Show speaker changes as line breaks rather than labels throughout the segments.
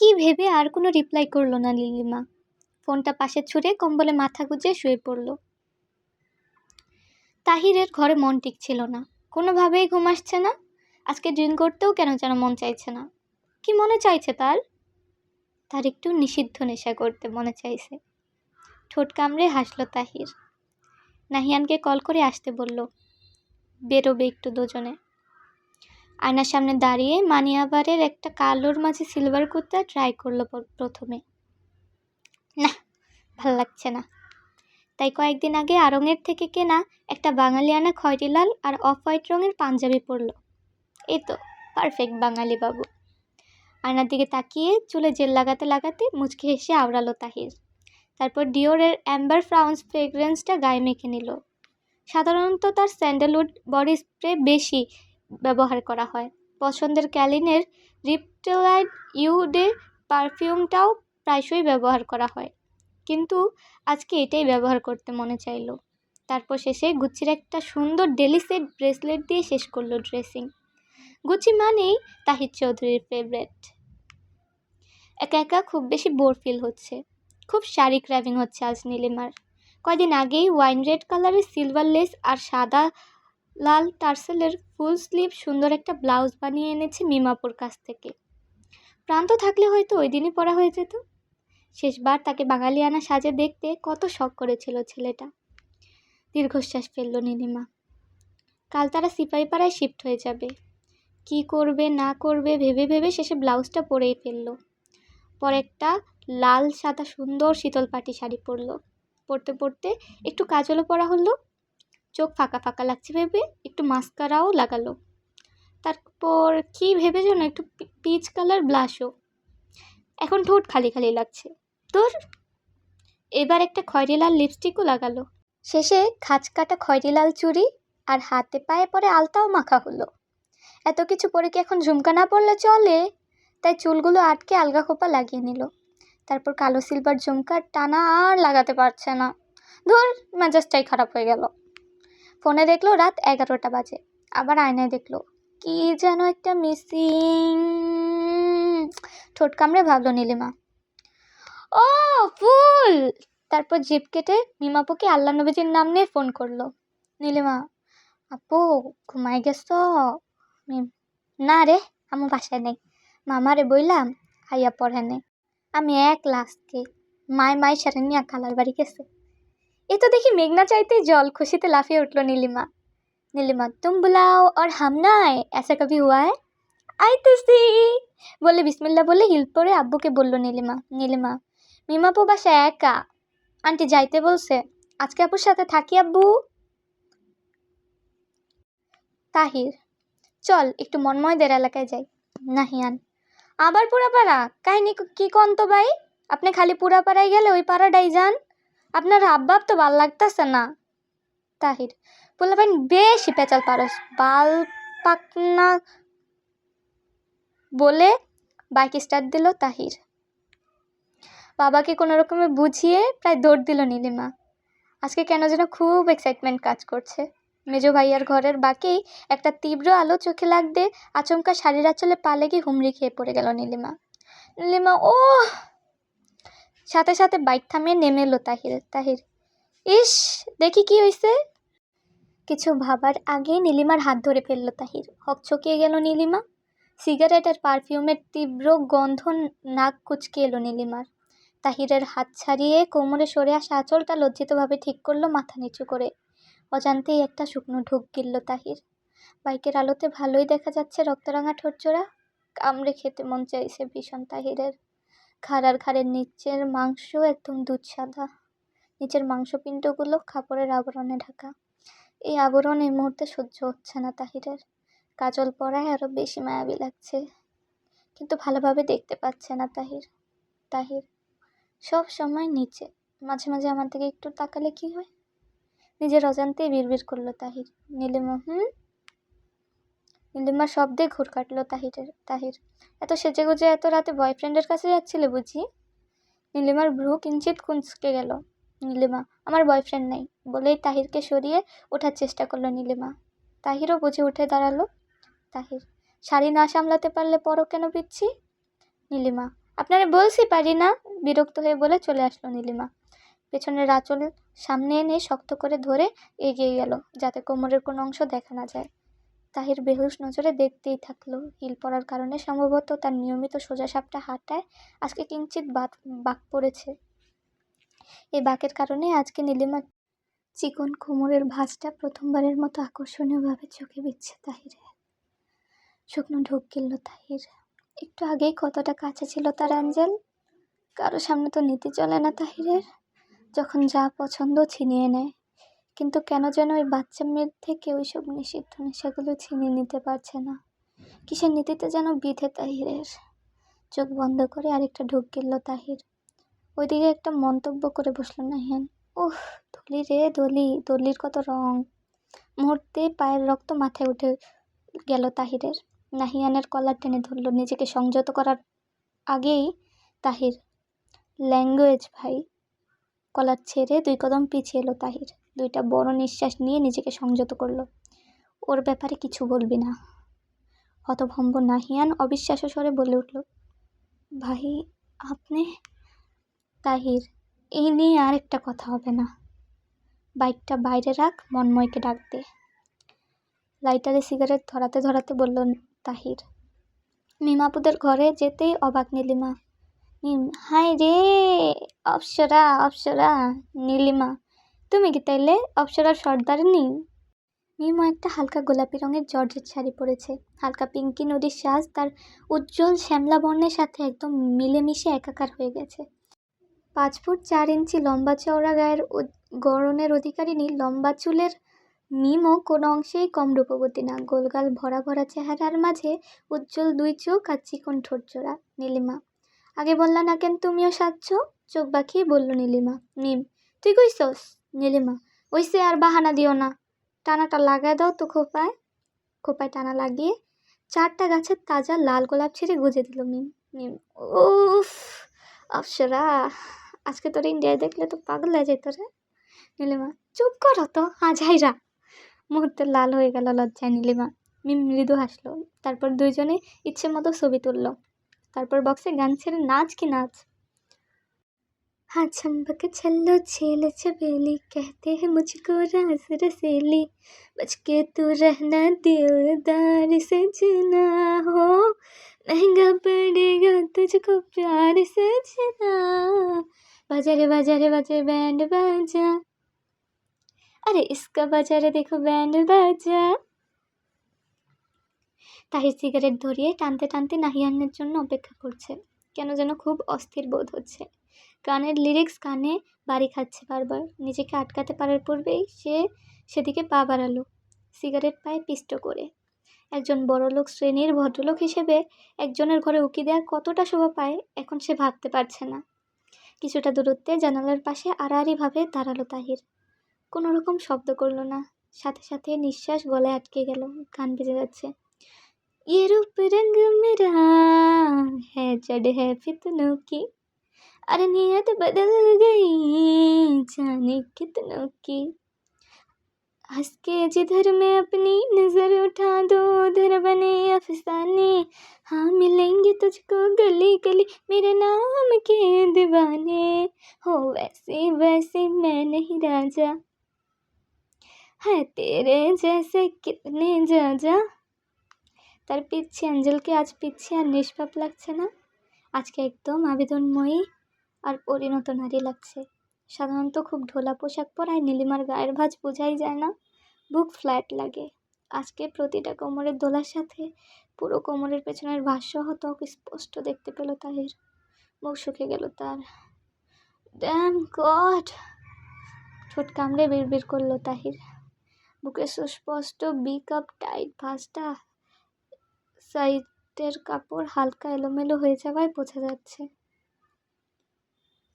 কি ভেবে আর কোনো রিপ্লাই করল না লিলিমা। ফোনটা পাশে ছুঁড়ে কম্বলে মাথা গুজে শুয়ে পড়ল। তাহিরের ঘরে মন টিকছিল না। কোনোভাবেই ঘুম আসছে না। আজকে ড্রিঙ্ক করতেও কেন যেন মন চাইছে না। কি মনে চাইছে তার? তার একটু নিষিদ্ধ নেশা করতে মনে চাইছে। ঠোঁট কামড়ে হাসলো তাহির। নাহিয়ানকে কল করে আসতে বলল, বেরোবে একটু দুজনে। আয়নার সামনে দাঁড়িয়ে মানিয়াবারের একটা কালোর মাঝে সিলভার কুর্তা ট্রাই করল প্রথমে। না, ভালো লাগছে না। তাই কয়েকদিন আগে আড়ংয়ের থেকে কেনা একটা বাঙালিয়ানা খয়েরি লাল আর অফ হোয়াইট রঙের পাঞ্জাবি পরলো। এই তো পারফেক্ট বাঙালি বাবু। আয়নার দিকে তাকিয়ে চুলে জেল লাগাতে লাগাতে মুচকি হেসে আওড়ালো তাহির। তারপর ডিওরের অ্যাম্বার ফ্রাউন্স ফ্রেগরেন্সটা গায়ে মেখে নিল। সাধারণত তার স্যান্ডেলউড বডি স্প্রে বেশি ব্যবহার করা হয়। পছন্দের ক্যালিনের রিপটেলাইড ইউডে পারফিউমটাও প্রায়শই ব্যবহার করা হয়। কিন্তু আজকে এটাই ব্যবহার করতে মনে চাইলো। তারপর শেষে গুচির একটা সুন্দর ডেলি সেট ব্রেসলেট দিয়ে শেষ করল ড্রেসিং। গুচি মানেই তাহির চৌধুরীর ফেভারেট। একা একা খুব বেশি বোর ফিল হচ্ছে। খুব শাড়ি ক্র্যাভিং হচ্ছে আজ নীলিমার। কয়দিন আগেই ওয়াইন রেড কালারের সিলভার লেস আর সাদা লাল টার্সেলের ফুল স্লিভ সুন্দর একটা ব্লাউজ বানিয়ে এনেছে মিমাপুর কাছ থেকে। প্রান্ত থাকলে হয়তো ওই দিনই পরা হয়ে যেত। শেষবার তাকে বাঙালিয়ানা সাজে দেখতে কত শখ করেছিল ছেলেটা। দীর্ঘশ্বাস ফেলল নীলিমা। কাল তারা সিপাহীপাড়ায় শিফট হয়ে যাবে। কি করবে, না করবে, ভেবে ভেবে শেষে ব্লাউজটা পরেই ফেলল। পরে একটা লাল, সাদা, সুন্দর শীতল পাটি শাড়ি পরলো। পরতে পরতে একটু কাজলও পরা হলো। চোখ ফাঁকা ফাঁকা লাগছে ভেবে একটু মাস্কারাও লাগালো। তারপর কি ভেবে যেন একটু পিচ কালার ব্লাশও এখন ঠোঁট খালি খালি লাগছে। তোর? এবার একটা খয়েরি লাল লিপস্টিকও লাগালো। শেষে খাঁচ কাটা খয়েরি লাল চুড়ি আর হাতে পায়ে পরে আলতাও মাখা হলো। এত কিছু পরে কি এখন ঝুমকা না পড়লে চলে? তাই চুলগুলো আটকে আলগা খোপা লাগিয়ে নিল। তারপর কালো সিলভার ঝুমকার টানা আর লাগাতে পারছে না। ধর, মেজাজটাই খারাপ হয়ে গেল। ফোনে দেখল রাত এগারোটা বাজে। আবার আয়নায় দেখল, কি যেন একটা মিসিং ঠোঁট কামড়ে ভাবলো নীলিমা। ও, ফুল! তারপর জিপ কেটে মিমাপুকে আল্লাহ নবীজির নাম নিয়ে ফোন করল। নীলিমা, আপু ঘুমাই গেছ? না রে আমার বাসায় নেই। মামারে বইলাম, আইয়া পড়ে নে। আমি এক লাস্টকে, মায় মায় সারে নিয়ে খালার বাড়ি গেছে। এ তো দেখি মেঘনা চাইতে জল খুশিতে লাফিয়ে উঠল নীলিমা। নীলিমা, তুম বুলাও আর হামনায় এসা কবি হুয়ায়? আইতেছি বলে বিসমিল্লা বলে হিল পরে আব্বুকে বলল নীলিমা। নীলিমা মিমাপু বাসা একা? আন্টি যাইতে বলছে। আজকে আপুর সাথে থাকি আব্বু? তাহির, চল একটু মনময়দের এলাকায় যাই। নাহিয়ান, আবার পুরাপাড়া? কাহিনি কি কন্ত ভাই? আপনি খালি পুরাপাড়ায় গেলে ওই পাড়াটাই যান। আপনার হাবভাব তো ভালো লাগতেছে না। তাহির, পোলাপাইন বেশি পেঁচাল পারস। বাল পাকনা বলে বাইক স্টার্ট দিল তাহির। বাবাকে কোনো রকমে বুঝিয়ে প্রায় দৌড় দিল নীলিমা। আজকে কেন যেন খুব এক্সাইটমেন্ট কাজ করছে। মেজো ভাইয়ার ঘরের বাকি একটা তীব্র আলো চোখে লাগতে আচমকা শাড়ির আঁচলে পালে গিয়ে হুমড়ি খেয়ে পড়ে গেল নীলিমা। নীলিমা ও সাথে সাথে বাইক থামিয়ে নেমে এলো তাহির তাহির। ইস, দেখি কি হয়েছে কিছু ভাবার আগেই নীলিমার হাত ধরে ফেলল তাহির। হকচকিয়ে গেল নীলিমা। সিগারেট আর পারফিউমের তীব্র গন্ধ নাক কুচকে এলো নীলিমার। তাহিরের হাত ছাড়িয়ে কোমরে সরে আসা আঁচলটা লজ্জিতভাবে ঠিক করল মাথা নিচু করে। অজান্তেই একটা শুকনো ঢুক গিলল তাহির। বাইকের আলোতে ভালোই দেখা যাচ্ছে রক্তরাঙা ঠোঁটজোড়া। কামড়ে খেতে মন চাইছে ভীষণ তাহিরের। ঘাড়ার ঘাড়ের নিচের মাংস একদম দুধ সাদা। নিচের মাংসপিণ্ডগুলো কাপড়ের আবরণে ঢাকা। এই আবরণ এই মুহূর্তে সহ্য হচ্ছে না তাহিরের। কাজল পরায় আরও বেশি মায়াবী লাগছে। কিন্তু ভালোভাবে দেখতে পাচ্ছে না তাহির। তাহির, সব সময় নিচে। মাঝে মাঝে আমার দিকে একটু তাকালে কি হয়? নিজের অজান্তেই বিড়বিড় করল তাহির। নীলিমা, হুম? নীলিমা শব্দে ঘুর কাটলো তাহিরের, তাহির। এত সেজে গুজে এত রাতে বয়ফ্রেন্ডের কাছে যাচ্ছিলে বুঝি? নীলিমার ভ্রু কিঞ্চিত কুঁচকে গেল। নীলিমা, আমার বয়ফ্রেন্ড নেই, বলেই তাহিরকে সরিয়ে ওঠার চেষ্টা করল নীলিমা। তাহিরও বুঝে উঠে দাঁড়াল। তাহির, শাড়ি না সামলাতে পারলে পরও কেন পিচ্ছি? নীলিমা, আপনারা বলছি পারি না, বিরক্ত হয়ে বলে চলে আসলো নীলিমা। পেছনের আঁচল সামনে এনে শক্ত করে ধরে এগিয়ে গেল, যাতে কোমরের কোনো অংশ দেখা না যায়। তাহির বেহুশ নজরে দেখতেই থাকল। হিল পড়ার কারণে সম্ভবত তার নিয়মিত সোজা সাপটা হাঁটায় আজকে কিঞ্চিত বাক বাক পড়েছে। এই বাকের কারণে আজকে নীলিমা চিকন কোমরের ভাঁজটা প্রথমবারের মতো আকর্ষণীয়ভাবে চোখে বিচ্ছে তাহিরের। শুকনো ঢোক গিলল তাহির। একটু আগেই কতটা কাছে ছিল তার অ্যাঞ্জেল? কারও সামনে তো নীতি চলে না তাহিরের। যখন যা পছন্দ ছিনিয়ে নেয়। কিন্তু কেন যেন ওই বাচ্চা মেয়ের থেকে ওইসব নিষিদ্ধ নেশাগুলো ছিনিয়ে নিতে পারছে না। কিসের নীতিতে যেন বিধে তাহিরের? চোখ বন্ধ করে আরেকটা ঢোক গিলল তাহির। ওইদিকে একটা মন্তব্য করে বসল নাহিয়ান। ওহ দলি রে দলি দলির কত রং। মুহূর্তে পায়ের রক্ত মাথায় উঠে গেল তাহিরের। নাহিয়ানের কলার টেনে ধরলো, নিজেকে সংযত করার আগেই তাহির। ল্যাঙ্গুয়েজ ভাই। কলার ছেড়ে দুই কদম পিছিয়ে এলো তাহির। দুইটা বড় নিঃশ্বাস নিয়ে নিজেকে সংযত করল। ওর ব্যাপারে কিছু বলবি না। হতভম্ব নাহিয়ান অবিশ্বাস্য স্বরে বলে উঠল, ভাই, আপনি তাহির এই নিয়ে আর একটা কথা হবে না। বাইকটা বাইরে রাখ, মন্ময়কে ডাক দে। লাইটারে সিগারেট ধরাতে ধরাতে বলল, তাহির মিমাপুদের ঘরে যেতেই অবাক নীলিমা হাই রে, অপসরা অপসরা নীলিমা তুমি কি তাইলে অপসরার সর্দারনি মিমো একটা হালকা গোলাপি রঙের জর্জেট শাড়ি পরেছে। হালকা পিঙ্কি নদীর সাজ, তার উজ্জ্বল শ্যামলা বর্ণের সাথে একদম মিলেমিশে একাকার হয়ে গেছে। পাঁচ ফুট চার ইঞ্চি লম্বা চওড়া গায়ের গড়নের অধিকারিণী, লম্বা চুলের মিমও কোনো অংশেই কম রূপবতী না। গোলগাল ভরা ভরা চেহারার মাঝে উজ্জ্বল দুই চোখ আর চিকন ঠোঁট জোড়া। নীলিমা, আগে বললা না কেন তুমিও সাজছ? চোখ বাঁকিয়ে বলল নীলিমা, মিম, তুই কইসস নীলিমা ওইসে আর বাহানা দিও না। টানাটা লাগায় দাও তো খোপায়। খোপায় টানা লাগিয়ে চারটা গাছের তাজা লাল গোলাপ ছিঁড়ে গুজে দিল মিম মিম, উফ, অপসরা, আজকে তোর ইন্ডিয়ায় দেখলে তো পাগল হয়ে যেত রে। নীলিমা, চুপ করো তো আজাইরা মুহূর্তে লাল হয়ে গেল লজ্জায় নীলিমা। মিম মৃদু হাসলো, তারপর দুইজনে ইচ্ছে মতো ছবি তুললো। তারপর বক্সে গান ছেড়ে নাচ কি নাচ। हाँ चंपक छल्लो छेल छबेली कहते हैं मुझको राज रसेली बच के तू रहना दिलदार सजना हो महंगा पड़ेगा तुझको प्यार सजना बाजा रे बाजा रे बाजे बैंड बाजा अरे इसका बाजा रे देखो बैंड बाजा তাহির সিগারেট ধরিয়ে টানতে টানতে নাহিয়ানের জন্য অপেক্ষা করছে কেন যেন খুব অস্থির বোধ হচ্ছে গানের লিরিক্স কানে বাড়ি খাচ্ছে বারবার নিজেকে আটকাতে পারার পূর্বেই সে সেদিকে পা বাড়ালো সিগারেট পায়ে পিষ্ট করে একজন বড়লোক শ্রেণীর ভদ্রলোক হিসেবে একজনের ঘরে উকি দেওয়া কতটা শোভা পায় এখন সে ভাবতে পারছে না কিছুটা দূরত্বে জানালার পাশে আড়াআড়িভাবে দাঁড়ালো তাহির কোনো রকম শব্দ করলো না সাথে সাথে নিঃশ্বাস গলায় আটকে গেল গান বেজে যাচ্ছে ये रूप रंग मेरा है जड़ है फितनों की अरे नियत बदल गई जाने कितनों की हंस के जिधर मैं अपनी नजर उठा दो उधर बने अफसाने हाँ मिलेंगे तुझको गली गली मेरे नाम के दीवाने हो वैसे वैसे मैं नहीं राजा है तेरे जैसे कितने जा जा তার পিচ্ছি অ্যাঞ্জেলকে আজ পিচ্ছি আর নিষ্পাপ লাগছে না আজকে একদম আবেদনময়ী আর পরিণত নারী লাগছে। সাধারণত খুব ঢোলা পোশাক পরায় নীলিমার গায়ের ভাঁজ বোঝাই যায় না। বুক ফ্ল্যাট লাগে। আজকে প্রতিটা কোমরের দোলার সাথে পুরো কোমরের পেছনের ভাষ্যহ ত্বক স্পষ্ট দেখতে পেল তাহির। মুখ শুকে গেল তার। ড্যাম গড ঠোঁট কামড়ে বিড়বিড় করল তাহির। বুকে সুস্পষ্ট বি কাপ টাইট ভাঁজটা সাইডের কাপড় হালকা এলোমেলো হয়ে যাওয়ায় বোঝা যাচ্ছে।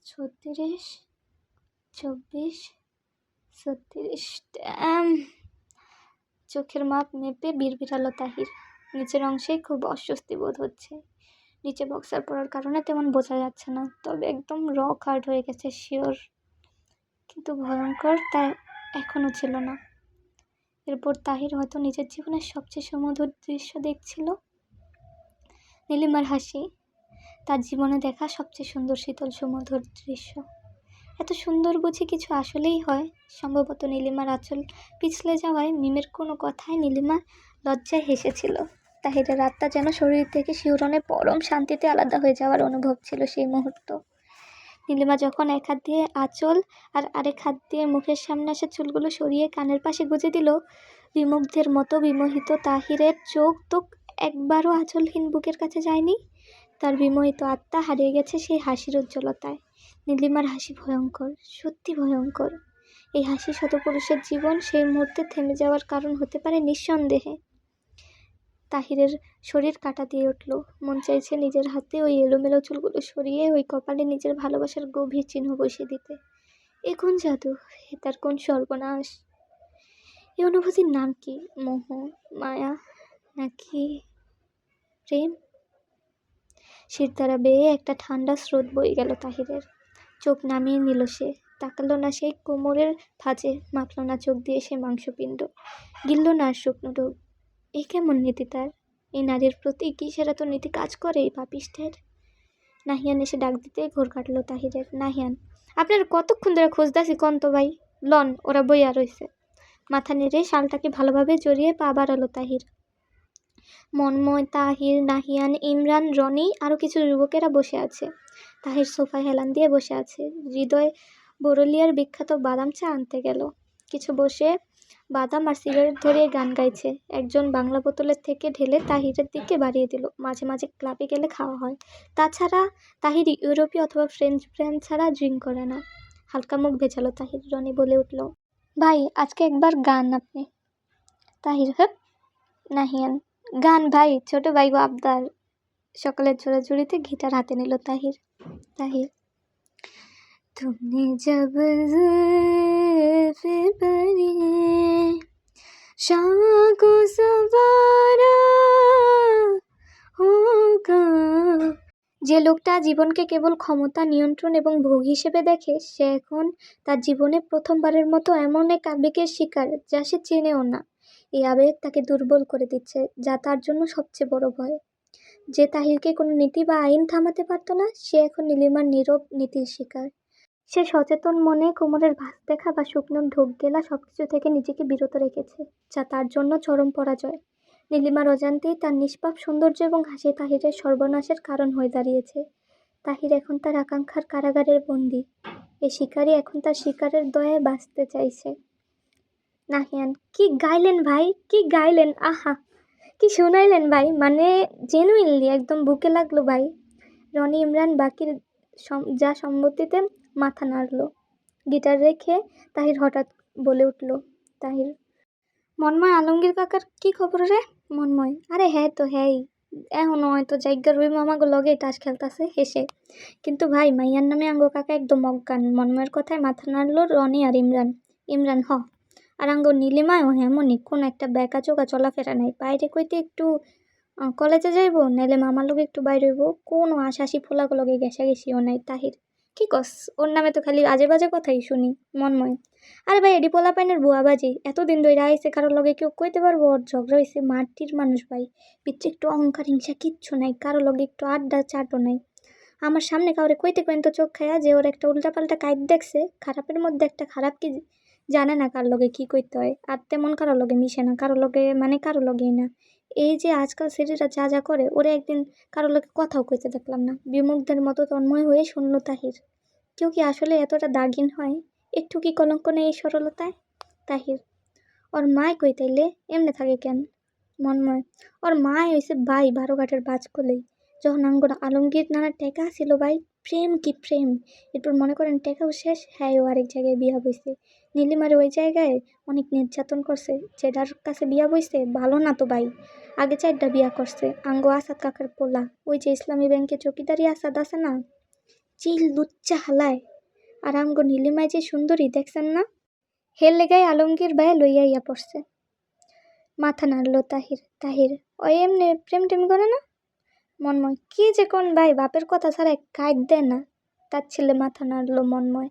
ছত্রিশ, চব্বিশ, ছত্রিশ, ড্যাম। চোখের মাপ মেপে বিড়বিড়ালো তাহির। নিচের অংশেই খুব অস্বস্তি বোধ হচ্ছে। নিচে বক্সার পড়ার কারণে তেমন বোঝা যাচ্ছে না, তবে একদম রক হার্ড হয়ে গেছে শিওর কিন্তু ভয়ঙ্কর তা এখনও ছিল না। এরপর তাহির হয়তো নিজের জীবনের সবচেয়ে সুমধুর দৃশ্য দেখছিল। নীলিমার হাসি তার জীবনে দেখা সবচেয়ে সুন্দর শীতল সুমধুর দৃশ্য। এত সুন্দর বুঝি কিছু আসলেই হয়। সম্ভবত নীলিমার আঁচল পিছলে যাওয়ায় মিমের কোনো কথায় নীলিমা লজ্জায় হেসেছিল। তাহিরের আত্মা যেন শরীর থেকে শিহরণে পরম শান্তিতে আলাদা হয়ে যাওয়ার অনুভব ছিল সেই মুহূর্ত। নীলিমা যখন এক হাত দিয়ে আঁচল আর আরেক হাত দিয়ে মুখের সামনে আসা চুলগুলো সরিয়ে কানের পাশে গুজে দিল, বিমুগ্ধের মতো বিমোহিত তাহিরের চোখ তো একবারও আঁচলহীন বুকের কাছে যায়নি। তার বিমোহিত আত্মা হারিয়ে গেছে সেই হাসির উজ্জ্বলতায়। নীলিমার হাসি ভয়ঙ্কর, সত্যি ভয়ঙ্কর। এই হাসি শতপুরুষের জীবন সেই মুহূর্তে থেমে যাওয়ার কারণ হতে পারে নিঃসন্দেহে। তাহিরের শরীর কাটা দিয়ে উঠল। মন চাইছে নিজের হাতে ওই এলোমেলো চুলগুলো সরিয়ে ওই কপালে নিজের ভালোবাসার গভীর চিহ্ন বসিয়ে দিতে। এ কোন জাদু? এ তার কোন সর্বনাশ? এই অনুভূতির নাম কি? মোহ, মায়া, নাকি প্রেম? শিরদাঁড়া বেয়ে একটা ঠান্ডা স্রোত বয়ে গেল তাহিরের। চোখ নামিয়ে নিল সে। তাকালো না সেই কোমরের ভাঁজে। মাপল না চোখ দিয়ে সে মাংসপিণ্ড। গিলল না আর শুকনো ডোক এ কেমন নীতি তার? এই নারীর প্রতি কি সেরা তো নীতি কাজ করে এই পাপিষ্ঠের? নাহিয়ান এসে ডাক দিতে ঘোর কাটলো তাহিরের। নাহিয়ান, আপনার কতক্ষণ ধরে খুঁজদাসি কন্ত ভাই? লন, ওরা বইয়া রয়েছে মাথা নেড়ে শালটাকে ভালোভাবে জড়িয়ে পা বাড়ালো তাহির। মনময় তাহির, নাহিয়ান, ইমরান, রনি আরও কিছু যুবকেরা বসে আছে। তাহির সোফায় হেলান দিয়ে বসে আছে। হৃদয় বরলিয়ার বিখ্যাত বাদাম চা আনতে গেল। কিছু বসে বাদাম আর সিগারেট ধরিয়ে গান গাইছে। একজন বাংলা বোতলের থেকে ঢেলে তাহিরের দিকে বাড়িয়ে দিল। মাঝে মাঝে ক্লাবে গেলে খাওয়া হয়। তাছাড়া তাহির ইউরোপীয় অথবা ফ্রেঞ্চ ব্র্যান্ড ছাড়া ড্রিঙ্ক করে না। হালকা মুখ ভেজালো তাহির, রনি বলে উঠল, ভাই, আজকে একবার গান আপনি। তাহির হ্যাঁ? নাহিয়ান গান ভাই, ছোট ভাই গো আবদার। সকালের ছোড়াছুড়িতে গিটার হাতে নিল তাহির তাহির। তুমি যাব বনে যে লোকটা জীবনকে কেবল ক্ষমতা, নিয়ন্ত্রণ এবং ভোগ হিসেবে দেখে, সে এখন তার জীবনে প্রথমবারের মতো এমন এক আবেগের শিকার, যা সে চেনেও না। এই আবেগ তাকে দুর্বল করে দিচ্ছে, যা তার জন্য সবচেয়ে বড় ভয়। যে তাহিরকে কোনো নীতি বা আইন থামাতে পারতো না, সে এখন নীলিমার নীরব নীতির শিকার। সে সচেতন মনে কোমরের ভাঁজ দেখা বা শুকনো ঢোক গেলা সব কিছু থেকে নিজেকে বিরত রেখেছে, যা তার জন্য চরম পরাজয়। নীলিমার অজান্তেই তার নিষ্পাপ সৌন্দর্য এবং হাসি তাহিরের সর্বনাশের কারণ হয়ে দাঁড়িয়েছে। তাহির এখন তার আকাঙ্ক্ষার কারাগারের বন্দি। এই শিকারী এখন তার শিকারের দয়ায় বাঁচতে চাইছে। নাহিয়ান, কি গাইলেন ভাই, কি গাইলেন, আহা, কি শোনাইলেন ভাই মানে জেনুইনলি একদম বুকে লাগল ভাই। রনি ইমরান বাকির যা সম্মতিতে মাথা নাড়ল। গিটার রেখে তাহির হঠাৎ বলে উঠল, তাহির, মন্ময় আলমগীর কাকার কি খবর রে? মন্ময়, আরে হ্যাঁ তো হ্যাঁই এখনও হয়তো জায়গার রুই মামাগো লগে তাস খেলতাছে, হেসে। কিন্তু ভাই, মাইয়ার নামে আঙ্গো কাকা একদম অজ্ঞান। মন্ময়ের কথায় মাথা নাড়লো রনি আর ইমরান। ইমরান, হ। আর আঙ্গো নীলিমায়ও হেমনই কোন একটা বেকা চোকা চলাফেরা নাই। বাইরে কইতে একটু কলেজে যাইবো? নাইলে মামার লোক একটু বাইরে হইব। কোনো আশাসি ফোলাগো লগে গেছা গেছিও নাই তাহির। কি কস? ওর নামে তো খালি আজে বাজে কথাই শুনি, মনময়। আরে ভাই, এডি পোলা পাইনের বুয়াবাজি এতদিন ধরে আইসে কারোর লগে কেউ কইতে পারব? ওর ঝগড়া হয়েছে মাটির মানুষ ভাই। পিচ্ছে একটু অহংকার, হিংসা, কিচ্ছু নাই। কারও লগে একটু আড্ডা চাটও নাই। আমার সামনে কাউরে কইতে কইন তো চোখ খায়া যে ওর একটা উল্টাপাল্টা কাইট দেখছে, খারাপের মধ্যে একটা খারাপ কি জানে না কার লগে কী করতে হয়। আর তেমন কারও লগে মিশে না, কারও লগে মানে কারও লগেই না। এই যে আজকাল ছেলেরা যা যা করে, ওরে একদিন কারও লগে কথাও কইতে দেখলাম না। বিমুগ্ধের মতো তন্ময় হয়ে শুনল তাহির। কেউ কি আসলে এতটা দাগিন হয়? একটু কি কলঙ্ক নেই এই সরলতায়? তাহির, ওর মায় কই এমনি থাকে কেন? মনময়, ওর মায় হয়েছে ভাই বারো ঘাটের বাজ কোলেই যখন আঙ্গুর আলমগীর নানা টেকা ছিল ভাই প্রেম কি প্রেম? এরপর মনে করেন টেকাও শেষ হ্যাঁ ও আরেক জায়গায় বিয়া বইছে নীলিমার ওই জায়গায় অনেক নির্যাতন করছে যেটার কাছে বিয়া বইছে ভালো না তো ভাই। আগে চারটা বিয়া করছে, আঙ্গো আসাদ কাকার পোলা। ওই যে ইসলামী ব্যাংকে চকিদারি আসাদ আছে না? চিল লুচ্চা হালায়। আর আমগো নীলিমায় যে সুন্দরী, দেখছেন না? হেল লেগায় আলমগীর ভাই লইয়া ইয়া পড়ছে। মাথা নাড়লো তাহির তাহির। ও এমনি প্রেম টেম করে না? মনময়। কি যে কোন ভাই, বাপের কথা ছাড়া কাজ দেয় না। তার ছেলে মাথা নাড়ল মনময়।